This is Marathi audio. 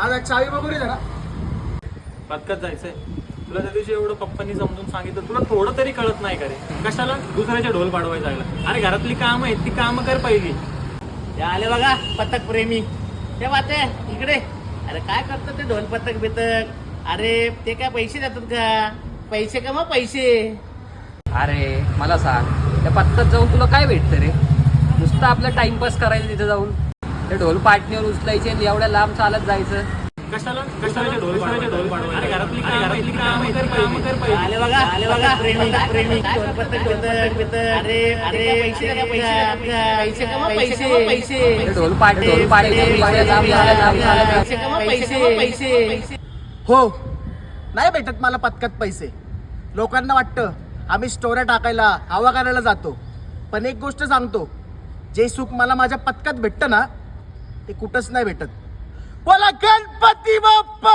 दादा चावी बघू रे जरा. पत्कत जायचंय. तुला त्या दिवशी एवढं पप्पांनी समजून सांगितलं तुला थोडं तरी कळत नाही का रे? कशाला? दुसऱ्याच्या ढोल पाडवायला जायला अरे घरातली कामं आहेत ती कामं कर पहिली. ते आले बघा पतक प्रेमी. ते वाटे इकडे. अरे काय करतात ते ढोल पतक बितक अरे ते काय पैसे देतात का? पैसे का मग पैसे? अरे मला सांग त्या पत्तात जाऊन तुला काय भेटतं रे? नुसतं आपलं टाइमपास करायचं तिथं जाऊन. ते ढोल पाटणीवर उचलायचे आणि एवढ्या लांब चालत जायचं. कशाला? कशाला ढोल आले बघा. आले बघा. प्रेमी प्रेमी. पैसे पाट ढोल हो. नाही भेटत मला पत्कात पैसे. लोकांना वाटतं आम्ही स्टोऱ्या टाकायला हवा करायला जातो. पण एक गोष्ट सांगतो. जे सुख मला माझ्या पत्कात भेटतं ना ते कुठंच नाही भेटत. बोला गणपती बाप्पा!